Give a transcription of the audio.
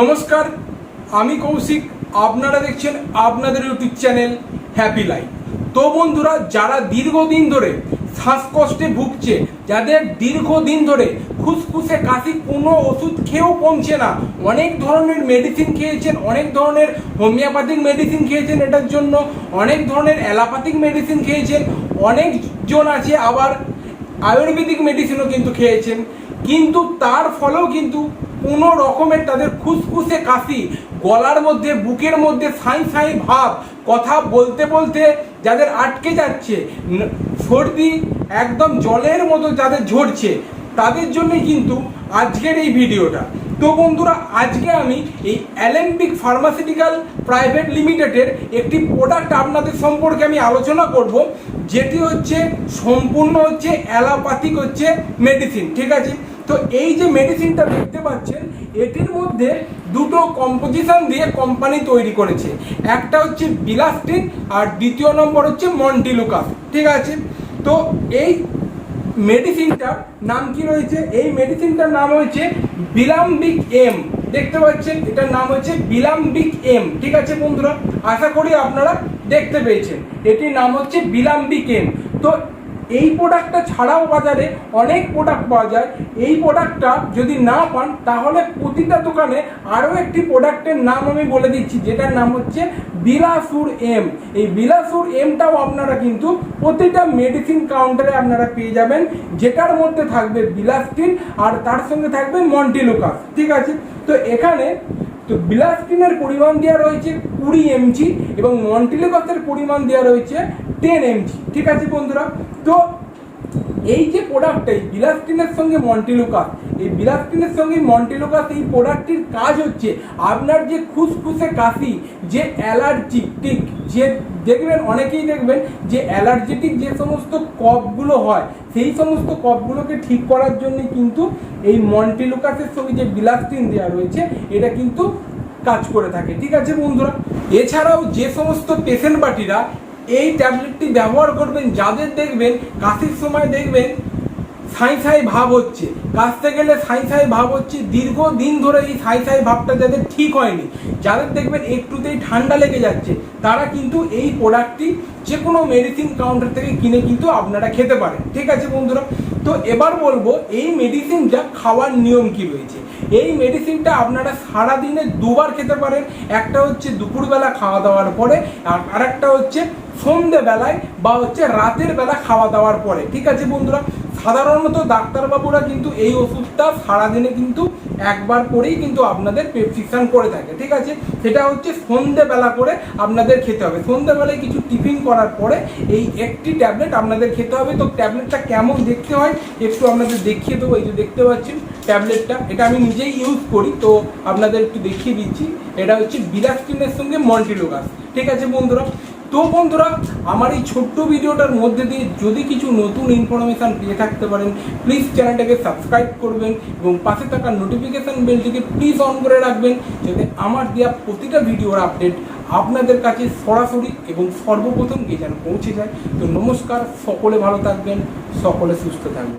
নমস্কার, আমি কৌশিক। আপনারা দেখছেন আপনাদের ইউটিউব চ্যানেল হ্যাপি লাইফ। তো বন্ধুরা, যারা দীর্ঘদিন ধরে শ্বাসকষ্টে ভুগছে, যাদের দীর্ঘদিন ধরে খুসখুসে কাশি, কোনো ওষুধ খেয়েও কমছে না, অনেক ধরনের মেডিসিন খেয়েছেন, অনেক ধরনের হোমিওপ্যাথিক মেডিসিন খেয়েছেন এটার জন্য, অনেক ধরনের অ্যালোপ্যাথিক মেডিসিন খেয়েছেন, অনেকজন আছে আবার আয়ুর্বেদিক মেডিসিনও কিন্তু খেয়েছেন। কিন্তু তার ফলেও কিন্তু কোনো রকমের তাদের খুসখুসে কাশি, গলার মধ্যে, বুকের মধ্যে সাই সাই ভাব, কথা বলতে বলতে যাদের আটকে যাচ্ছে সর্দি একদম জলের মতো যাদের ঝরছে। তাদের জন্যই কিন্তু আজকের এই ভিডিওটা। তো বন্ধুরা, আজকে আমি এই অ্যালেম্পিক ফার্মাসিউটিক্যাল প্রাইভেট লিমিটেডের একটি প্রোডাক্ট আপনাদের সম্পর্কে আমি আলোচনা করব, যেটি হচ্ছে সম্পূর্ণ হচ্ছে অ্যালোপ্যাথিক হচ্ছে মেডিসিন ঠিক আছে? তো এই যে মেডিসিনটা দেখতে পাচ্ছেন, এটির মধ্যে দুটো কম্পোজিশন দিয়ে কোম্পানি তৈরি করেছে। একটা হচ্ছে বিলাস্টিন আর দ্বিতীয় নম্বর হচ্ছে মন্টিলুকাস, ঠিক আছে? তো এই মেডিসিনটার নাম কি রয়েছে? এই মেডিসিনটার নাম হয়েছে বিলাম্বিক এম, দেখতে পাচ্ছেন? এটার নাম হচ্ছে বিলাম্বিক এম, ঠিক আছে বন্ধুরা? আশা করি আপনারা দেখতে পেয়েছেন। এটির নাম হচ্ছে বিলাম্বিক এম। তো এই প্রোডাক্টটা ছাড়াও বাজারে অনেক প্রোডাক্ট পাওয়া যায়। এই প্রোডাক্টটা যদি না পান, তাহলে প্রতিটা দোকানে আরও একটি প্রোডাক্টের নাম আমি বলে দিচ্ছি, যেটার নাম হচ্ছে বিলাসুর এম এই বিলাসুর এমটাও আপনারা কিন্তু প্রতিটা মেডিসিন কাউন্টারে আপনারা পেয়ে যাবেন, যেটার মধ্যে থাকবে বিলাস্টিন আর তার সঙ্গে থাকবে মন্টিলুকাস। ঠিক আছে? তো এখানে তো বিলাস্টিনের পরিমাণ দেওয়া রয়েছে কুড়ি এমজি এবং মন্টিলেকসের পরিমাণ দেওয়া রয়েছে টেন এমজি ঠিক আছে বন্ধুরা? তো এই যে প্রোডাক্টটা এই বিলাস্টিনের সঙ্গে মন্টিলুকাস এই বিলাস্টিনের সঙ্গে মন্টিলুকাস এই প্রোডাক্টটির কাজ হচ্ছে আপনার যে খুসখুসে কাশি, যে অ্যালার্জিটিক যে দেখবেন, অনেকেই দেখবেন যে অ্যালার্জেটিক যে সমস্ত কপগুলো হয়, সেই সমস্ত কপগুলোকে ঠিক করার জন্য কিন্তু এই মন্টিলুকাসের সঙ্গে যে বিলাস্টিন দেওয়া রয়েছে, এটা কিন্তু কাজ করে থাকে। ঠিক আছে বন্ধুরা? এছাড়াও যে সমস্ত পেশেন্ট পার্টিরা এই ট্যাবলেটটি ব্যবহার করবেন, যাদের দেখবেন, কাশির সময় দেখবেন সাই সাই ভাব হচ্ছে। কাশতে গেলে সাই সাই ভাব হচ্ছে। দীর্ঘদিন ধরে এই সাই সাই ভাবটা যাদের ঠিক হয়নি, যাদের দেখবেন একটুতেই ঠান্ডা লেগে যাচ্ছে, তারা কিন্তু এই প্রোডাক্টটি যে কোনো মেডিসিন কাউন্টার থেকে কিনে কিন্তু আপনারা খেতে পারেন। ঠিক আছে বন্ধুরা? তো এবার বলব, এই মেডিসিনটা খাওয়ার নিয়ম কি রয়েছে? এই মেডিসিনটা আপনারা সারা দিনে দুবার খেতে পারেন। একটা হচ্ছে দুপুরবেলা খাওয়া দাওয়ার পরে, আর আরেকটা হচ্ছে সন্ধেবেলায় বা হচ্ছে রাতের বেলা খাওয়া দাওয়ার পরে। ঠিক আছে বন্ধুরা? সাধারণত ডাক্তারবাবুরা কিন্তু এই ওষুধটা সারাদিনে কিন্তু একবার করেই কিন্তু আপনাদের প্রেসক্রিপশন করে থাকে, ঠিক আছে? সেটা হচ্ছে সন্ধেবেলা করে আপনাদের খেতে হবে। সন্ধেবেলায় কিছু টিফিন করার পরে এই একটি ট্যাবলেট আপনাদের খেতে হবে। তো ট্যাবলেটটা কেমন দেখতে হয় একটু আপনাদের দেখিয়ে দেবো। এই যে দেখতে পাচ্ছেন ট্যাবলেটটা, এটা আমি নিজেই ইউজ করি। তো আপনাদের একটু দেখিয়ে দিচ্ছি। এটা হচ্ছে বিলাস্টিনের সঙ্গে মন্টিলোগাস ঠিক আছে বন্ধুরা? তো বন্ধুরা, আমার এই ছোট্ট ভিডিওটার মধ্যে দিয়ে যদি কিছু নতুন ইনফরমেশান পেয়ে থাকতে পারেন প্লিজ চ্যানেলটাকে সাবস্ক্রাইব করবেন এবং পাশে থাকা নোটিফিকেশান বেলটিকে প্লিজ অন করে রাখবেন, যাতে আমার দেওয়া প্রতিটা ভিডিওর আপডেট আপনাদের কাছে সরাসরি এবং সর্বপ্রথম গিয়ে যেন পৌঁছে যায়। তো নমস্কার, সকলে ভালো থাকবেন, সকলে সুস্থ থাকবেন।